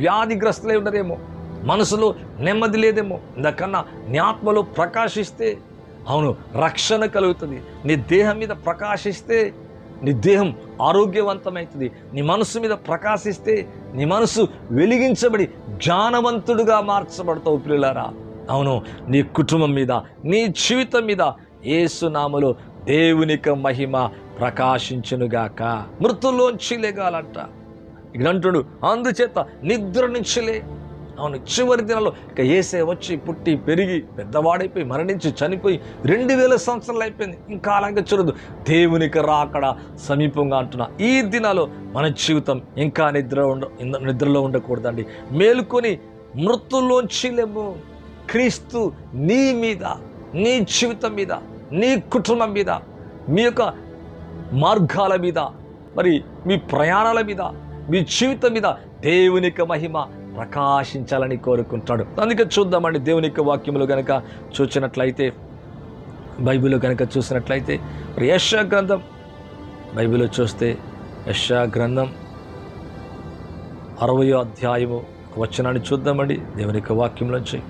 వ్యాధిగ్రస్తులై ఉన్నారేమో మనసులో నెమ్మది లేదేమో. ఇంతకన్నా నీ ఆత్మలో ప్రకాశిస్తే అవును రక్షణ కలుగుతుంది. నీ దేహం మీద ప్రకాశిస్తే నీ దేహం ఆరోగ్యవంతమవుతుంది. నీ మనసు మీద ప్రకాశిస్తే నీ మనసు వెలిగించబడి జ్ఞానవంతుడుగా మార్చబడతావు పిల్లలారా అవును నీ కుటుంబం మీద నీ జీవితం మీద ఏసునామలో దేవునిక మహిమ ప్రకాశించునుగాక. మృతుల్లోంచి లేగాలంట. ఇక్కడ అంటుడు అందుచేత నిద్ర నుంచిలే అవును చివరి దినాల్లో ఇక ఏసే వచ్చి పుట్టి పెరిగి పెద్దవాడైపోయి మరణించి చనిపోయి రెండు వేల సంవత్సరాలు అయిపోయింది. ఇంకా అలాగే చూడదు దేవునికి రాకడ సమీపంగా అంటున్నా. ఈ దినాలో మన జీవితం ఇంకా నిద్ర ఉండ నిద్రలో ఉండకూడదండి. మేలుకొని మృతుల్లోంచి లేము. క్రీస్తు నీ మీద నీ జీవితం మీద నీ కుటుంబం మీద మీ యొక్క మార్గాల మీద మరి మీ ప్రయాణాల మీద మీ జీవితం మీద దేవునిక మహిమ ప్రకాశించాలని కోరుకుంటాడు. అందుకే చూద్దామండి దేవునిక వాక్యములు కనుక చూసినట్లయితే బైబిల్ కనుక చూసినట్లయితే మరి యశా గ్రంథం బైబిల్లో చూస్తే యశా గ్రంథం అరవయో అధ్యాయము ఒక వచనాన్ని చూద్దామండి దేవుని యొక్క వాక్యంలోంచి.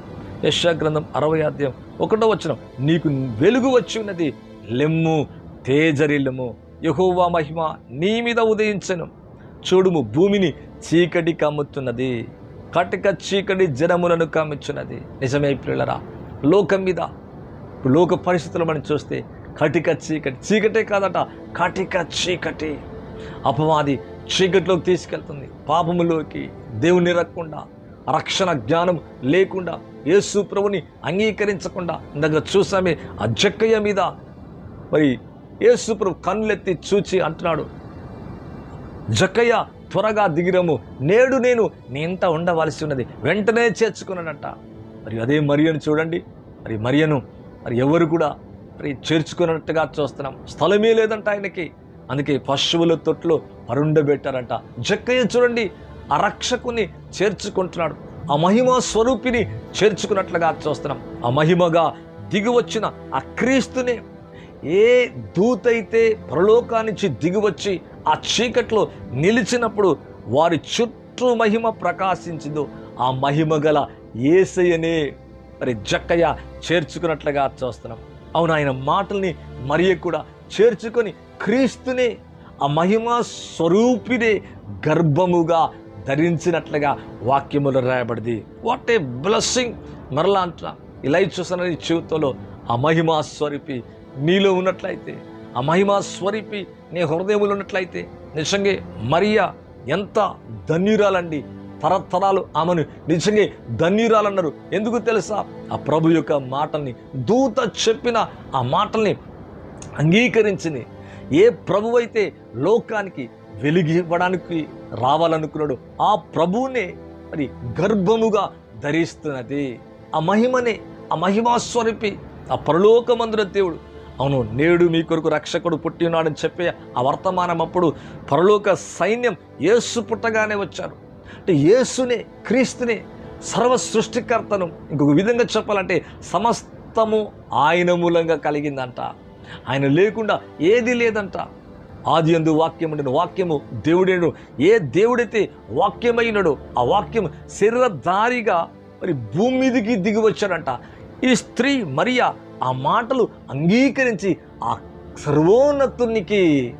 యశా గ్రంథం అరవై అధ్యాయం ఒకటో వచనం నీకు వెలుగు వచ్చి ఉన్నది లెమ్ము తేజరిల్లము యహోవా మహిమ నీ మీద ఉదయించను. చూడుము భూమిని చీకటి కమ్ముతున్నది. కటిక చీకటి జనములను కమ్ముచున్నది. నిజమే పిల్లరా లోకం మీద లోక పరిస్థితులు మనం చూస్తే కటిక చీకటి. చీకటే కాదట కటిక చీకటి. అపవాది చీకటిలోకి తీసుకెళ్తుంది. పాపములోకి దేవుని రక్కుండా రక్షణ జ్ఞానం లేకుండా యేసు ప్రభుని అంగీకరించకుండా. ఇందాక చూసామే ఆ జక్కయ్య మీద. మరి యేసు ప్రభు కన్నులెత్తి చూచి అంటున్నాడు జక్కయ్య త్వరగా దిగిరము నేడు నేను నీ ఉండవలసి ఉన్నది. వెంటనే చేర్చుకున్నాడట. మరి అదే మరియను చూడండి. మరి మరియను మరి ఎవరు కూడా మరి చేర్చుకున్నట్టుగా చూస్తున్నాం. స్థలమే లేదంట ఆయనకి. అందుకే పశువుల తొట్లో పరుండబెట్టారంట. జక్కయ్య చూడండి ఆ రక్షకుని చేర్చుకుంటున్నాడు. ఆ మహిమ స్వరూపిని చేర్చుకున్నట్లుగా చూస్తున్నాం. ఆ మహిమగా దిగివచ్చిన ఆ క్రీస్తుని ఏ దూతైతే పరలోకానికి దిగివచ్చి ఆ చీకట్లో నిలిచినప్పుడు వారి చుట్టూ మహిమ ప్రకాశించిందో ఆ మహిమ గల ఏసయ్యనే మరి జక్కయ్య చేర్చుకున్నట్లుగా చూస్తున్నాం. అవును ఆయన మాటల్ని మరియ కూడా చేర్చుకొని క్రీస్తునే ఆ మహిమ స్వరూపినే గర్భముగా ధరించినట్లుగా వాక్యములు రాయబడింది. వాట్ ఏ బ్లెస్సింగ్ మరలా అంటున్నా ఇలా చూస్తున్న నీ జీవితంలో ఆ మహిమా స్వరూపి నీలో ఉన్నట్లయితే ఆ మహిమా స్వరూపి నీ హృదయములు ఉన్నట్లయితే నిజంగా మరియా ఎంత ధన్యురాలండి. తరతరాలు ఆమెను నిజంగా ధన్యురాలన్నారు. ఎందుకు తెలుసా? ఆ ప్రభు యొక్క మాటల్ని దూత చెప్పిన ఆ మాటల్ని అంగీకరించింది ఏ ప్రభు అయితే లోకానికి వెలిగి ఇవ్వడానికి రావాలనుకున్నాడు ఆ ప్రభువునే మరి గర్భముగా ధరిస్తున్నది. ఆ మహిమనే ఆ మహిమాస్వరూపి ఆ పరలోకమందుల దేవుడు అవును నేడు మీ కొరకు రక్షకుడు పుట్టి ఉన్నాడని చెప్పే ఆ వర్తమానం అప్పుడు పరలోక సైన్యం యేసు పుట్టగానే వచ్చారు. అంటే యేసునే క్రీస్తునే సర్వ సృష్టికర్తను ఇంకొక విధంగా చెప్పాలంటే సమస్తము ఆయన మూలంగా కలిగిందంట. ఆయన లేకుండా ఏది లేదంట. ఆది అందు వాక్యం ఉండిన వాక్యము దేవుడేను. ఏ దేవుడైతే వాక్యమైనడో ఆ వాక్యం శరీరధారిగా మరి భూమి మీదకి దిగి వచ్చాడంట. ఈ స్త్రీ మరియా ఆ మాటలు అంగీకరించి ఆ సర్వోన్నతునికి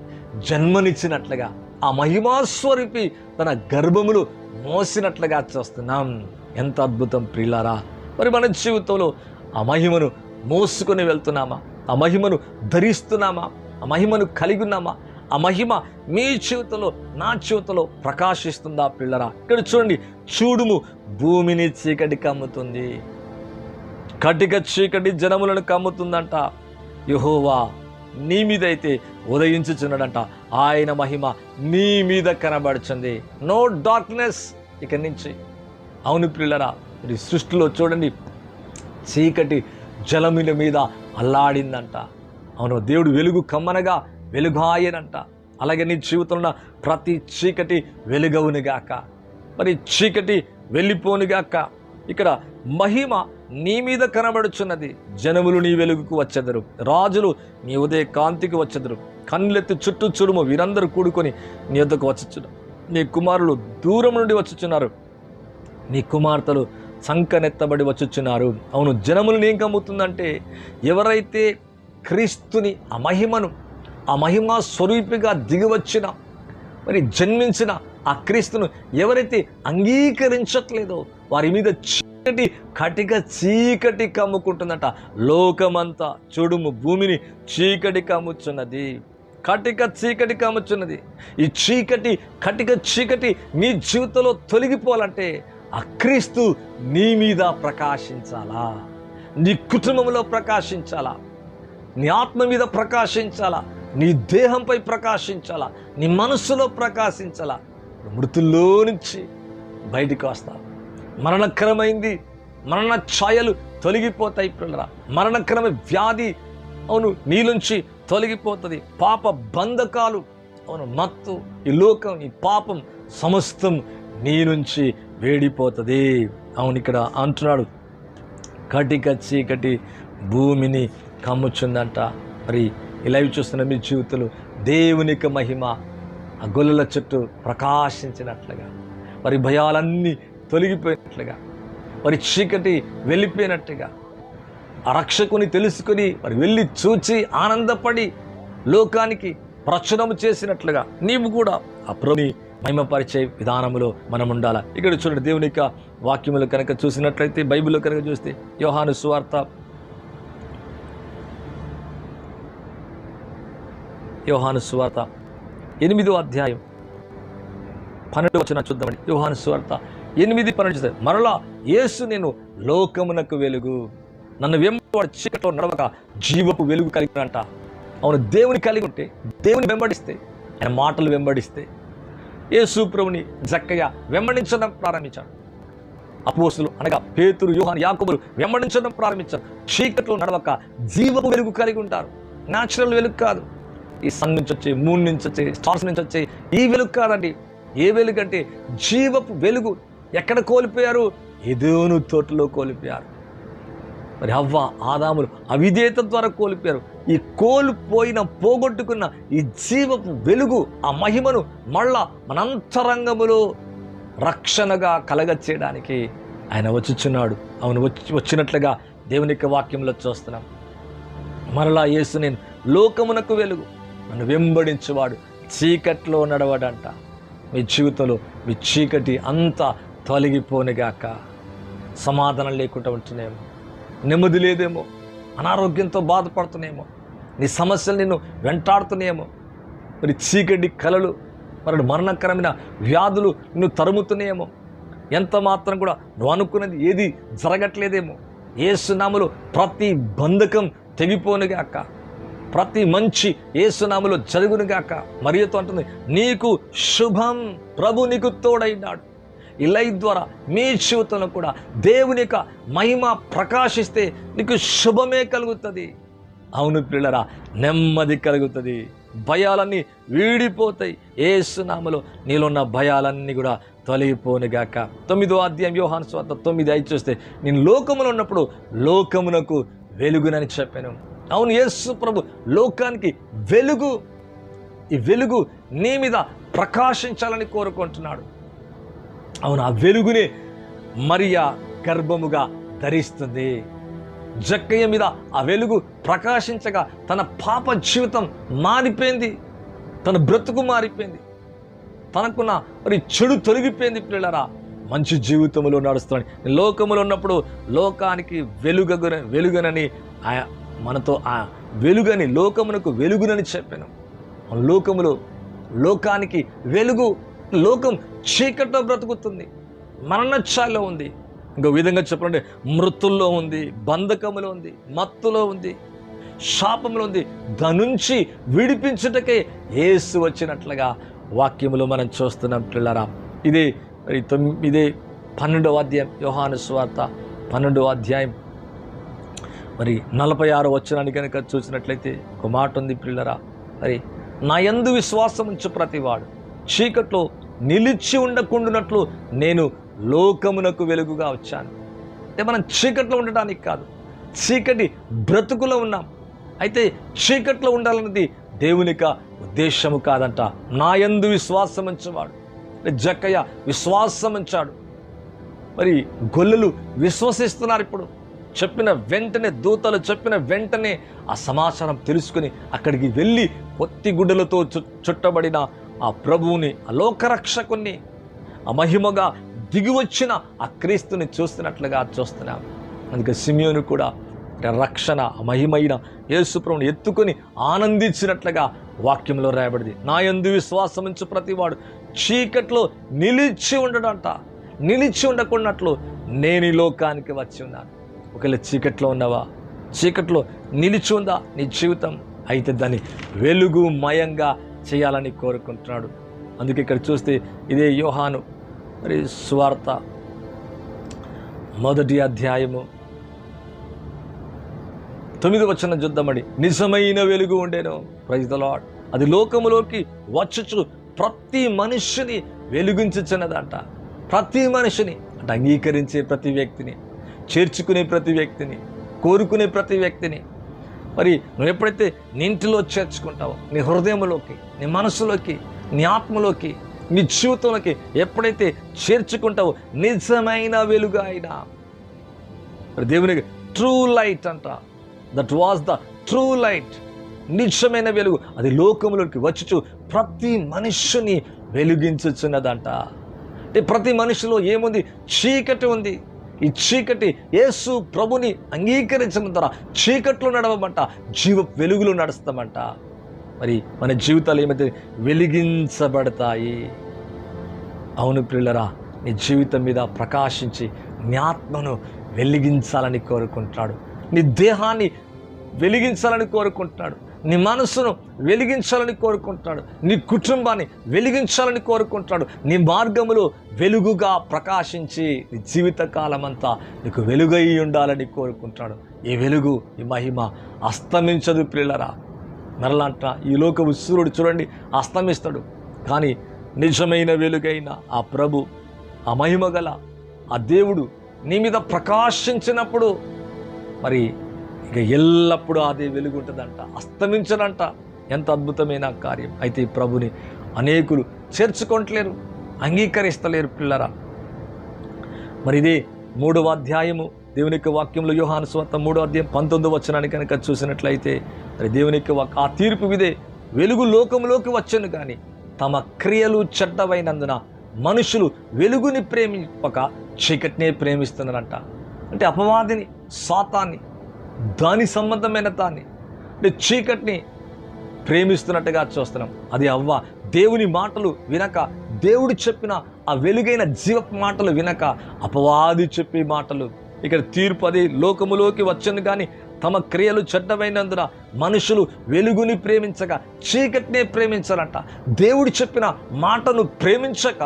జన్మనిచ్చినట్లుగా ఆ మహిమాస్వరూపి తన గర్భములు మోసినట్లుగా చూస్తున్నాం. ఎంత అద్భుతం ప్రియులారా! మరి మన జీవితంలో ఆ మహిమను మోసుకొని వెళ్తున్నామా? ఆ మహిమను ధరిస్తున్నామా? ఆ మహిమను కలిగి ఉన్నామా? ఆ మహిమ మీ జీవితంలో నా జీవితంలో ప్రకాశిస్తుందా పిల్లరా ఇక్కడ చూడండి చూడుము భూమిని చీకటి కమ్ముతుంది. కటిక చీకటి జనములను కమ్ముతుందంట. యహోవా నీ మీద అయితే ఉదయించుచున్నాడంట. ఆయన మహిమ నీ మీద కనబడుచుంది. నో డార్క్నెస్ ఇక్కడి నుంచి. అవును పిల్లరా మరి సృష్టిలో చూడండి చీకటి జలముల మీద అల్లాడిందంట. అవును దేవుడు వెలుగు కమ్మనగా వెలుగాయనంట. అలాగే నీ జీవితంలో ఉన్న ప్రతి చీకటి వెలుగవునిగాక. మరి చీకటి వెళ్ళిపోనుగాక. ఇక్కడ మహిమ నీ మీద కనబడుచున్నది. జనములు నీ వెలుగుకు వచ్చెదరు. రాజులు నీ ఉదయ కాంతికి వచ్చెదరు. కన్నులెత్తి చుట్టూ చుడుము వీరందరూ కూడుకొని నీ వద్దకు వచ్చుచున్నారు నీ కుమారులు దూరం నుండి వచ్చుచున్నారు. నీ కుమార్తెలు సంకనెత్తబడి వచ్చుచున్నారు. అవును జనములను ఏం కమ్ముతుందంటే ఎవరైతే క్రీస్తుని ఆ మహిమను ఆ మహిమ స్వరూపిగా దిగివచ్చిన మరి జన్మించిన ఆ క్రీస్తును ఎవరైతే అంగీకరించట్లేదో వారి మీద చీకటి కటిక చీకటి కమ్ముకుంటుందట. లోకమంతా చూడుము భూమిని చీకటి కమ్ముచున్నది. కటిక చీకటి కమ్ముచున్నది. ఈ చీకటి కటిక చీకటి నీ జీవితంలో తొలగిపోవాలంటే ఆ క్రీస్తు నీ మీద ప్రకాశించాలా? నీ కుటుంబంలో ప్రకాశించాలా? నీ ఆత్మ మీద ప్రకాశించాలా? నీ దేహంపై ప్రకాశించాలా? నీ మనస్సులో ప్రకాశించాలా? మృతుల్లో నుంచి బయటికి వస్తావు? మరణకరమైంది. మరణ ఛాయలు తొలగిపోతాయి పిల్లరా. మరణకరమ వ్యాధి అవును నీలోంచి తొలగిపోతుంది. పాప బంధకాలు అవును మత్తు ఈ లోకం ఈ పాపం సమస్తం నీ నుంచి వేడిపోతుంది. అవును ఇక్కడ అంటున్నాడు. కటిక చీకటి భూమిని కమ్ముచుందంట. మరి ఇలా చూస్తున్న మీ జీవితంలో దేవునికి మహిమ ఆ గొల్లల చుట్టూ ప్రకాశించినట్లుగా. మరి భయాలన్నీ తొలగిపోయినట్లుగా మరి చీకటి వెళ్ళిపోయినట్టుగా ఆ రక్షకుని తెలుసుకొని మరి వెళ్ళి చూచి ఆనందపడి లోకానికి ప్రచురము చేసినట్లుగా నీవు కూడా ఆ ప్రభుని మహిమపరిచే విధానములో మనం ఉండాలా ఇక్కడ చూడండి దేవుని యొక్క వాక్యములు కనుక చూసినట్లయితే బైబిల్లో కనుక చూస్తే యోహాను సువార్త యోహాను సువార్త ఎనిమిదో అధ్యాయం పన్నెండు వచ్చిన చూద్దామండి. యోహాను సువార్త ఎనిమిది పన్నెండు చూస్తే మరలా యేసు నేను లోకమునకు వెలుగు. నన్ను వెంబడి చీకట్లో నడవక జీవపు వెలుగు కలిగినంట. అవును దేవుని కలిగి ఉంటే దేవుని వెంబడిస్తే ఆయన మాటలు వెంబడిస్తే యేసు ప్రభుని జక్కయ్య వెంబడించడం ప్రారంభించాడు. అపోసులు అనగా పేతురు యోహాన్ యాకుబులు వెంబడించడం ప్రారంభించారు. చీకట్లో నడవక జీవపు వెలుగు కలిగి ఉంటారు. న్యాచురల్ వెలుగు కాదు. ఈ సన్ నుంచి వచ్చే మూన్ నుంచి వచ్చే స్టార్స్ నుంచి వచ్చే ఈ వెలుగు కాదండి. ఏ వెలుగు అంటే జీవపు వెలుగు ఎక్కడ కోల్పోయారు? ఎదోను తోటలో కోల్పోయారు. మరి అవ్వ ఆదాములు అవిధేత ద్వారా కోల్పోయారు. ఈ కోల్పోయిన పోగొట్టుకున్న ఈ జీవపు వెలుగు ఆ మహిమను మళ్ళా మనంతరంగములో రక్షణగా కలగ చేయడానికి ఆయన వచ్చుచున్నాడు. అవును వచ్చి వచ్చినట్లుగా దేవుని యొక్క వాక్యంలో చూస్తున్నాం. మరలా యేసు నేను లోకమునకు వెలుగు. నన్ను వెంబడించేవాడు. చీకట్లో నడవడంట. మీ జీవితంలో మీ చీకటి అంతా తొలగిపోనిగాక సమాధానం లేకుండా ఉంటున్నాయేమో. నెమ్మది లేదేమో. అనారోగ్యంతో బాధపడుతున్నాయేమో. నీ సమస్యలు నిన్ను వెంటాడుతున్నాయేమో. మరి చీకటి కలలు మరి మరణకరమైన వ్యాధులు నిన్ను తరుముతున్నాయేమో. ఎంత మాత్రం కూడా నువ్వు అనుకున్నది ఏది జరగట్లేదేమో. ఏసునాములు ప్రతి బంధకం తెగిపోనుగాక ప్రతి మంచి ఏసునాములు జరుగునుగాక మరియుతో అంటుంది నీకు శుభం ప్రభు నీకు తోడైనాడు. ఈ లైవ్ ద్వారా మీ జీవితంలో కూడా దేవుని యొక్క మహిమ ప్రకాశిస్తే నీకు శుభమే కలుగుతుంది. అవును పిల్లరా నెమ్మది కలుగుతుంది. భయాలన్నీ వీడిపోతాయి. ఏసునామలో నీలోన్న భయాలన్నీ కూడా తొలగిపోనుగాక. తొమ్మిదో అధ్యాయం యోహాను స్వాత తొమ్మిది అయి చూస్తే నేను లోకములో ఉన్నప్పుడు లోకమునకు వెలుగునని చెప్పాను. అవును యేసు ప్రభు లోకానికి వెలుగు ఈ వెలుగు నీ మీద ప్రకాశించాలని కోరుకుంటున్నాడు. అవును ఆ వెలుగునే మరియా గర్భముగా ధరిస్తుంది. జక్కయ్య మీద ఆ వెలుగు ప్రకాశించగా తన పాప జీవితం మారిపోయింది తన బ్రతుకు మారిపోయింది. తనకున్న మరి చెడు తొలగిపోయింది పిల్లరా మంచి జీవితంలో నడుస్తున్నాడు. లోకములు ఉన్నప్పుడు లోకానికి వెలుగ వెలుగనని మనతో ఆ వెలుగని లోకమునకు వెలుగునని చెప్పాను. లోకములో లోకానికి వెలుగు లోకం చీకట్లో బ్రతుకుతుంది మరణఛాయలో ఉంది. ఇంకో విధంగా చెప్పాలంటే మృతుల్లో ఉంది బంధకములో ఉంది మత్తులో ఉంది శాపంలో ఉంది. ధనుంచి విడిపించుటకే ఏసు వచ్చినట్లుగా వాక్యములు మనం చూస్తున్నాం పిల్లరా. ఇదే మరి తొమ్మిది ఇదే పన్నెండవ అధ్యాయం యోహాను స్వార్త పన్నెండవ అధ్యాయం. మరి నలభై ఆరు వచ్చినాన్ని కనుక చూసినట్లయితే ఒక మాట ఉంది పిల్లరా. మరి నా యందు విశ్వాసం ఉంచు ప్రతివాడు చీకట్లో నిలిచి ఉండకుండానట్లు నేను లోకమునకు వెలుగుగా వచ్చాను. అంటే మనం చీకట్లో ఉండటానికి కాదు చీకటి బ్రతుకులో ఉన్నాం. అయితే చీకట్లో ఉండాలన్నది దేవునిక ఉద్దేశము కాదంట. నా యందు విశ్వాసం ఉంచేవాడు. జక్కయ్య విశ్వాసం ఉంచాడు. మరి గొల్లలు విశ్వసిస్తున్నారు ఇప్పుడు. చెప్పిన వెంటనే దూతలు చెప్పిన వెంటనే ఆ సమాచారం తెలుసుకుని అక్కడికి వెళ్ళి పొత్తి గుడ్డలతో చు చుట్టబడిన ఆ ప్రభువుని అలోకరక్షకుని అమహిమగా దిగివచ్చిన ఆ క్రీస్తుని చూస్తున్నట్లుగా చూస్తున్నాం. అందుకే సిమియోను కూడా రక్షణ అమహిమైన మహిమైన యేసుప్రభుని ఎత్తుకొని ఆనందించినట్లుగా వాక్యంలో రాయబడింది. నా యందు విశ్వాసం ఉంచు ప్రతివాడు చీకట్లో నిలిచి ఉండడంట నిలిచి ఉండకున్నట్లు నేను ఈ లోకానికి వచ్చి ఉన్నాను. ఒకవేళ చీకట్లో ఉన్నావా? చీకట్లో నిలిచి ఉందా నీ జీవితం? అయితే దాన్ని వెలుగు మయంగా చేయాలని కోరుకుంటున్నాడు. అందుకే ఇక్కడ చూస్తే ఇదే యోహాను మరి స్వార్త మొదటి అధ్యాయము తొమ్మిది వచ్చిన చూద్దామడి నిజమైన వెలుగు ఉండేను. ప్రైజ్ ద లాడ్ అది లోకములోకి వచ్చుచు ప్రతి మనిషిని వెలుగించుచున్నదంట. ప్రతి మనిషిని అంటే అంగీకరించే ప్రతి వ్యక్తిని చేర్చుకునే ప్రతి వ్యక్తిని కోరుకునే ప్రతి వ్యక్తిని మరి నువ్వు ఎప్పుడైతే నీ ఇంటిలో చేర్చుకుంటావో నీ హృదయంలోకి నీ మనసులోకి నీ ఆత్మలోకి నీ జీవితంలోకి ఎప్పుడైతే చేర్చుకుంటావో నిజమైన వెలుగు అయినా మరి దేవునికి ట్రూ లైట్ అంట. That was the true light నిజమైన వెలుగు. అది లోకంలోకి వచ్చుచు ప్రతి మనిషిని వెలిగించుచున్నదంట. అంటే ప్రతి మనిషిలో ఏముంది? చీకటి ఉంది. ఈ చీకటి యేసు ప్రభుని అంగీకరించిన ద్వారా చీకట్లో నడవమంట జీవ వెలుగులో నడుస్తామంట. మరి మన జీవితాలు ఏమైతే వెలిగించబడతాయి? అవును పిల్లరా నీ జీవితం మీద ప్రకాశించి నీ ఆత్మను వెలిగించాలని కోరుకుంటాడు నీ దేహాన్ని వెలిగించాలని కోరుకుంటున్నాడు. నీ మనసును వెలిగించాలని కోరుకుంటున్నాడు. నీ కుటుంబాన్ని వెలిగించాలని కోరుకుంటున్నాడు. నీ మార్గములో వెలుగుగా ప్రకాశించి నీ జీవితకాలం అంతా నీకు వెలుగై ఉండాలని కోరుకుంటున్నాడు. ఈ వెలుగు ఈ మహిమ అస్తమించదు పిల్లరా మరలాంట ఈ లోక సూర్యుడు చూడండి అస్తమిస్తాడు. కానీ నిజమైన వెలుగైన ఆ ప్రభు ఆ మహిమ గల ఆ దేవుడు నీ మీద ప్రకాశించినప్పుడు మరి ఇక ఎల్లప్పుడూ అదే వెలుగుంటుందంట అస్తమించనంట. ఎంత అద్భుతమైన కార్యం. అయితే ప్రభుని అనేకులు చేర్చుకోవట్లేరు అంగీకరిస్తలేరు పిల్లరా. మరి ఇదే మూడవ అధ్యాయము. దేవునికి వాక్యంలో యోహాను స్వంత మూడో అధ్యాయం పంతొమ్మిది వచనాన్ని కనుక చూసినట్లయితే మరి దేవునికి వాక్ ఆ తీర్పు విదే వెలుగు లోకంలోకి వచ్చను కానీ తమ క్రియలు చెడ్డవైనందున మనుషులు వెలుగుని ప్రేమిపక చీకటినే ప్రేమిస్తున్నారంట. అంటే అపవాదిని సాతాన్ని దాని సంబంధమైన దాన్ని. అంటే చీకటిని ప్రేమిస్తున్నట్టుగా చూస్తున్నాం. అది అవ్వ. దేవుని మాటలు వినక దేవుడు చెప్పిన ఆ వెలుగైన జీవ మాటలు వినక అపవాది చెప్పే మాటలు. ఇక్కడ తీర్పు అది లోకములోకి వచ్చను కానీ తమ క్రియలు చెడ్డమైనందున మనుషులు వెలుగుని ప్రేమించక చీకటినే ప్రేమించాలంట. దేవుడు చెప్పిన మాటను ప్రేమించక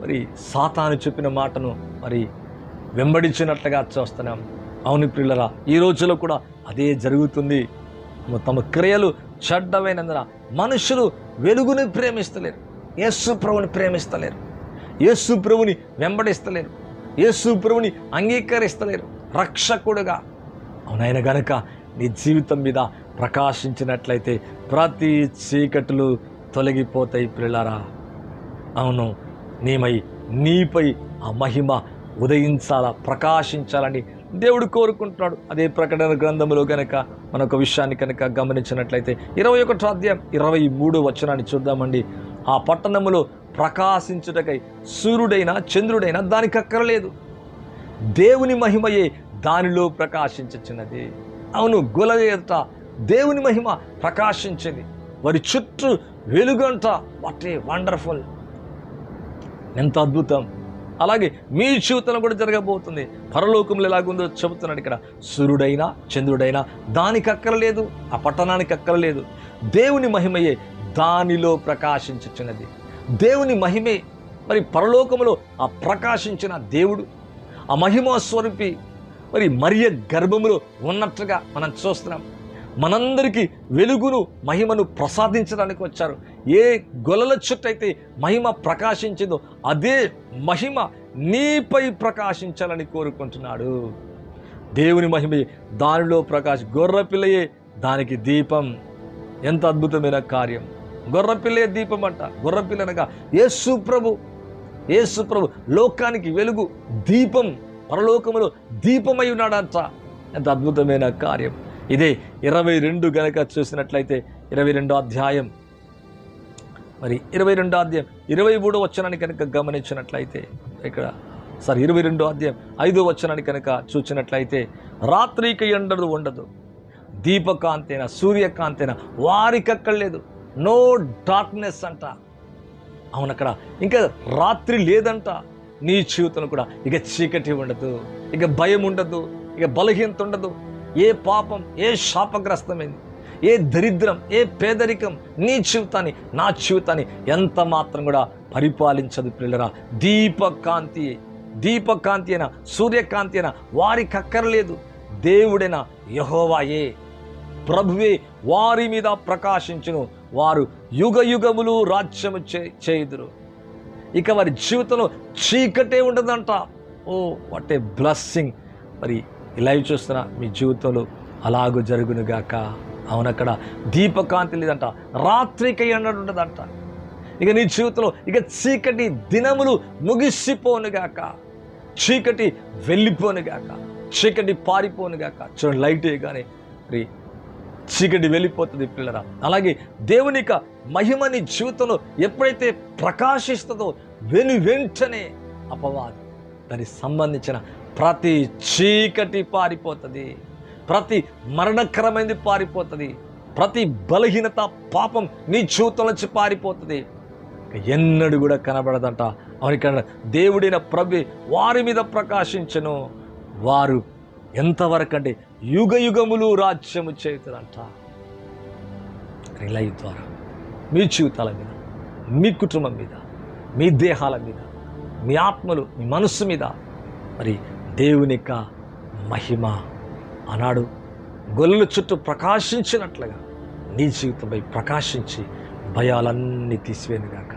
మరి సాతాను చెప్పిన మాటను మరి వెంబడించినట్లుగా చూస్తున్నాం. అవును ప్రిల్లరా ఈ రోజులో కూడా అదే జరుగుతుంది. తమ క్రియలు చెడ్డమైనందున మనుషులు వెలుగుని ప్రేమిస్తలేరు. యేసు ప్రభుని ప్రేమిస్తలేరు. యేసు ప్రభుని వెంబడిస్తలేరు. యేసు ప్రభుని అంగీకరిస్తలేరు. రక్షకుడుగా. అవునైన గనుక నీ జీవితం మీద ప్రకాశించినట్లయితే ప్రతి చీకట్లు తొలగిపోతాయి పిల్లరా అవును నీమై నీపై ఆ మహిమ ఉదయించాలా ప్రకాశించాలని దేవుడు కోరుకుంటున్నాడు. అదే ప్రకటన గ్రంథములో కనుక మన ఒక విషయాన్ని కనుక గమనించినట్లయితే ఇరవై ఒకటో అధ్యాయం ఇరవై మూడు వచనాన్ని చూద్దామండి. ఆ పట్టణములో ప్రకాశించుటకై సూర్యుడైనా చంద్రుడైనా దానికి అక్కరలేదు. దేవుని మహిమయే దానిలో ప్రకాశించుచున్నది అవును గుల ఎదుట దేవుని మహిమ ప్రకాశించింది. వారి చుట్టూ వెలుగంట వాట్ ఏ వండర్ఫుల్. ఎంత అద్భుతం. అలాగే మీ జీవితంలో కూడా జరగబోతుంది. పరలోకంలో ఎలాగుందో చెబుతున్నాడు ఇక్కడ. సూర్యుడైనా చంద్రుడైనా దానికి అక్కరలేదు ఆ పట్టణానికి అక్కరలేదు. దేవుని మహిమయే దానిలో ప్రకాశించుచున్నది. దేవుని మహిమే మరి పరలోకములో ఆ ప్రకాశించిన దేవుడు ఆ మహిమ స్వరూపి మరి మరియ గర్భములో ఉన్నట్లుగా మనం చూస్తున్నాం. మనందరికీ వెలుగును మహిమను ప్రసాదించడానికి వచ్చారు. ఏ గొలల చుట్టైతే మహిమ ప్రకాశించిందో అదే మహిమ నీపై ప్రకాశించాలని కోరుకుంటున్నాడు. దేవుని మహిమ దానిలో ప్రకాశ గొర్రెపిల్లయే దానికి దీపం. ఎంత అద్భుతమైన కార్యం. గొర్రపిల్లే దీపం అంట. గొర్రెపిల్ల అనగా యేసు ప్రభు. యేసు ప్రభు లోకానికి వెలుగు దీపం. పరలోకములో దీపమై ఉన్నాడంట. ఎంత అద్భుతమైన కార్యం. ఇదే ఇరవై రెండు గనక చూసినట్లయితే ఇరవై రెండో అధ్యాయం మరి ఇరవై రెండో అధ్యాయం ఇరవై మూడో వచనాన్ని కనుక గమనించినట్లయితే ఇక్కడ సారీ ఇరవై రెండో అధ్యాయం ఐదో వచనాన్ని కనుక చూసినట్లయితే రాత్రికి ఎండదు ఉండదు దీపకాంతైన సూర్యకాంతైన వారికక్కర్లేదు నో డార్క్నెస్ అంట. అవును అక్కడ ఇంకా రాత్రి లేదంట నీ జీవితంలో కూడా ఇక చీకటి ఉండదు ఇక భయం ఉండదు ఇక బలహీనత ఉండదు ఏ పాపం ఏ శాపగ్రస్తమైంది. ఏ దరిద్రం ఏ పేదరికం నీ జీవితాన్ని నా జీవితాన్ని ఎంత మాత్రం కూడా పరిపాలించదు పిల్లరా. దీపకాంతి దీపకాంతి అయినా సూర్యకాంతి అయినా వారికి అక్కర్లేదు. దేవుడైన యహోవాయే ప్రభువే వారి మీద ప్రకాశించును. వారు యుగ యుగములు రాజ్యము చే చేయుదురు. ఇక వారి జీవితంలో చీకటే ఉండదంట. Oh what a blessing. మరి లైవ్ చూస్తున్న మీ జీవితంలో అలాగూ జరుగునుగాక. అవునక్కడ దీపకాంతి లేదంట రాత్రికై ఎండ ఉండదంట ఇక నీ జీవితంలో ఇక చీకటి దినములు ముగిసిపోనుగాక చీకటి వెళ్ళిపోనుగాక చీకటి పారిపోనుగాక చూడండి లైట్ కానీ రీ చీకటి వెళ్ళిపోతుంది పిల్లరా. అలాగే దేవుని యొక్క జీవితంలో ఎప్పుడైతే ప్రకాశిస్తుందో వెను వెంటనే అపవాది దానికి సంబంధించిన ప్రతి చీకటి పారిపోతుంది. ప్రతి మరణకరమైనది పారిపోతుంది. ప్రతి బలహీనత పాపం నీ జీవితం నుంచి పారిపోతుంది. ఎన్నడూ కూడా కనబడదంట. అవునిక్కడ దేవుడైన ప్రభు వారి మీద ప్రకాశించను. వారు ఎంతవరకు అంటే యుగ యుగములు రాజ్యము చేతులంట రిలై ద్వారా మీ జీవితాల మీద మీ కుటుంబం మీద మీ దేహాల మీద మీ ఆత్మలు మీ మనస్సు మీద మరి దేవుని యొక్క మహిమ ఆనాడు గొల్లు చుట్టూ ప్రకాశించినట్లుగా నీ జీవితంపై ప్రకాశించి భయాలన్నీ తీసివేనుగాక.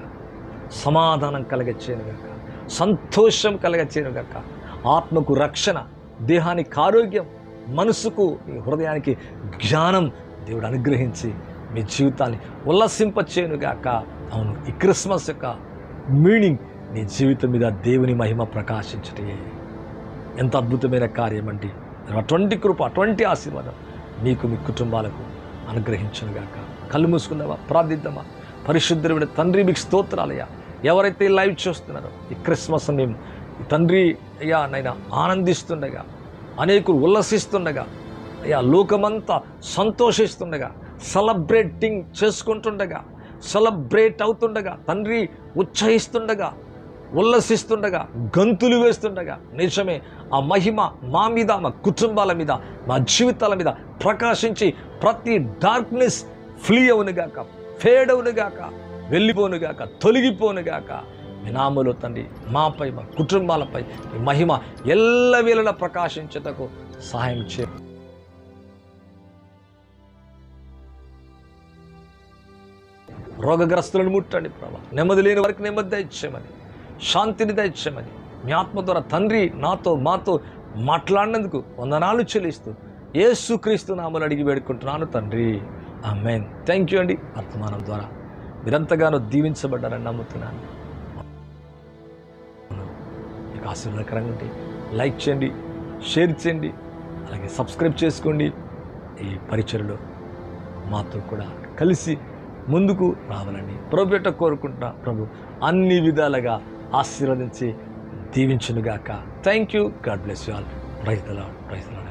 సమాధానం కలగచ్చేనుగాక సంతోషం కలగచ్చేనుగాక ఆత్మకు రక్షణ దేహానికి ఆరోగ్యం మనసుకు మీ హృదయానికి జ్ఞానం దేవుడు అనుగ్రహించి మీ జీవితాన్ని ఉల్లసింపచేయునుగాక అవును ఈ క్రిస్మస్ యొక్క మీనింగ్ నీ జీవితం మీద దేవుని మహిమ ప్రకాశించటే ఎంత అద్భుతమైన కార్యం అండి అటువంటి కృప అటువంటి ఆశీర్వాదం మీకు మీ కుటుంబాలకు అనుగ్రహించునుగాక. కళ్ళు మూసుకుందామా? ప్రార్థిద్దామా? పరిశుద్ధుడి తండ్రి మీకు స్తోత్రాలయ్యా ఎవరైతే లైవ్ చూస్తున్నారో ఈ క్రిస్మస్ మేము తండ్రి అయ్యా నైనా ఆనందిస్తుండగా అనేకులు ఉల్లసిస్తుండగా అయ్యా లోకమంతా సంతోషిస్తుండగా సెలబ్రేటింగ్ చేసుకుంటుండగా సెలబ్రేట్ అవుతుండగా తండ్రి ఉత్సహిస్తుండగా ఉల్లసిస్తుండగా గంతులు వేస్తుండగా నిజమే ఆ మహిమ మా మీద మా కుటుంబాల మీద మా జీవితాల మీద ప్రకాశించి ప్రతి డార్క్నెస్ ఫ్లీ అవునుగాక ఫేడ్ అవునుగాక వెళ్ళిపోనుగాక తొలగిపోనుగాక వినాములు తండ్రి మాపై మా కుటుంబాలపై ఈ మహిమ ఎల్లవేళలా ప్రకాశించేటకు సహాయం చే రోగగ్రస్తులను ముట్టండి ప్రభా. నెమ్మది లేని వారికి నెమ్మది దయచేయమని. శాంతిని దయచేయమని. మీ ఆత్మ ద్వారా తండ్రి నాతో మాతో మాట్లాడినందుకు వందనాలు చెల్లిస్తూ ఏసుక్రీస్తు నామలు అడిగి వేడుకుంటున్నాను తండ్రి. ఆ మెయిన్ థ్యాంక్ యూ అండి. వర్తమానం ద్వారా మీరంతగానో దీవించబడ్డారని నమ్ముతున్నాను. మీకు ఆశీర్వాదకరంగా ఉంటే లైక్ చేయండి షేర్ చేయండి అలాగే సబ్స్క్రైబ్ చేసుకోండి. ఈ పరిచయలో మాతో కూడా కలిసి ముందుకు రావాలని ప్రభు కోరుకుంటున్నా. ప్రభు అన్ని విధాలుగా ఆశీర్వదించి దీవించునుగాక. Thank you God bless you all praise the praise